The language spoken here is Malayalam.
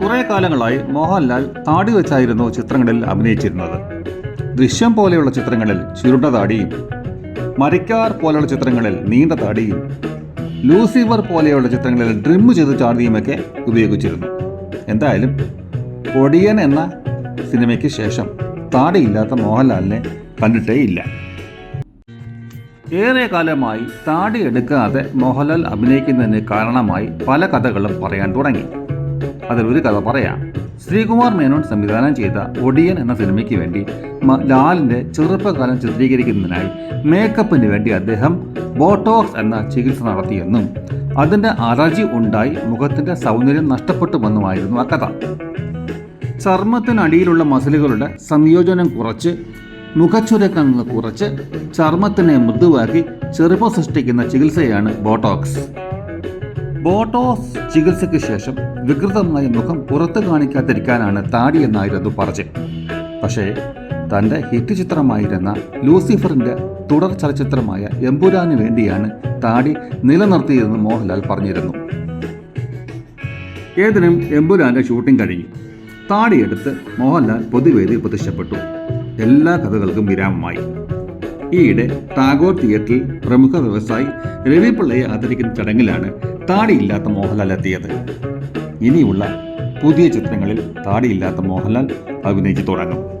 കുറെ കാലങ്ങളായി മോഹൻലാൽ താടി വെച്ചായിരുന്നു ചിത്രങ്ങളിൽ അഭിനയിച്ചിരുന്നത്. ദൃശ്യം പോലെയുള്ള ചിത്രങ്ങളിൽ ചുരുണ്ട താടിയും മരിക്കാർ പോലെയുള്ള ചിത്രങ്ങളിൽ നീണ്ട താടിയും ലൂസിഫർ പോലെയുള്ള ചിത്രങ്ങളിൽ ഡ്രിം ചെയ്ത് ചാടിയുമൊക്കെ ഉപയോഗിച്ചിരുന്നു. എന്തായാലും ഒടിയൻ എന്ന സിനിമയ്ക്ക് ശേഷം താടിയില്ലാത്ത മോഹൻലാലിനെ കണ്ടിട്ടേ ഇല്ല. ഏറെ കാലമായി താടി എടുക്കാതെ മോഹൻലാൽ അഭിനയിക്കുന്നതിന് കാരണമായി പല കഥകളും പറയാൻ തുടങ്ങി. അതിലൊരു കഥ പറയാം. ശ്രീകുമാർ മേനോൻ സംവിധാനം ചെയ്ത ഒടിയൻ എന്ന സിനിമയ്ക്ക് വേണ്ടി ലാലിന്റെ ചെറുപ്പകാലം ചിത്രീകരിക്കുന്നതിനായി മേക്കപ്പിന് വേണ്ടി അദ്ദേഹം ബോട്ടോക്സ് എന്ന ചികിത്സ നടത്തിയെന്നും അതിന്റെ അലർജി ഉണ്ടായി മുഖത്തിന്റെ സൗന്ദര്യം നഷ്ടപ്പെട്ടുമെന്നുമായിരുന്നു ആ കഥ. ചർമ്മത്തിനടിയിലുള്ള മസിലുകളുടെ സംയോജനം കുറച്ച് മുഖച്ചുരക്കങ്ങൾ കുറച്ച് ചർമ്മത്തിനെ മൃദുവാക്കി ചെറുപ്പം സൃഷ്ടിക്കുന്ന ചികിത്സയാണ് ബോട്ടോക്സ്. ബോട്ടോക്സ് ചികിത്സയ്ക്ക് ശേഷം വികൃതമായ മുഖം പുറത്തു കാണിക്കാതിരിക്കാനാണ് താടി എന്നായിരുന്നു പറഞ്ഞു. പക്ഷേ തന്റെ ഹിറ്റ് ചിത്രമായിരുന്ന ലൂസിഫറിന്റെ തുടർ ചലച്ചിത്രമായ എമ്പുരാന് വേണ്ടിയാണ് താടി നിലനിർത്തിയതെന്ന് മോഹൻലാൽ പറഞ്ഞിരുന്നു. ഏതിനും എമ്പുരാന്റെ ഷൂട്ടിംഗ് കഴിഞ്ഞു. താടിയെടുത്ത് മോഹൻലാൽ പൊതുവേദി പ്രത്യക്ഷപ്പെട്ടു എല്ലാ കഥകൾക്കും വിരാമമായി. ഈയിടെ ടാഗോർ തിയേറ്ററിൽ പ്രമുഖ വ്യവസായി രവി പിള്ളയെ ആദരിക്കുന്ന ചടങ്ങിലാണ് താടിയില്ലാത്ത മോഹൻലാൽ എത്തിയത്. ഇനിയുള്ള പുതിയ ചിത്രങ്ങളിൽ താടിയില്ലാത്ത മോഹൻലാൽ അഭിനയിച്ചു തുടങ്ങും.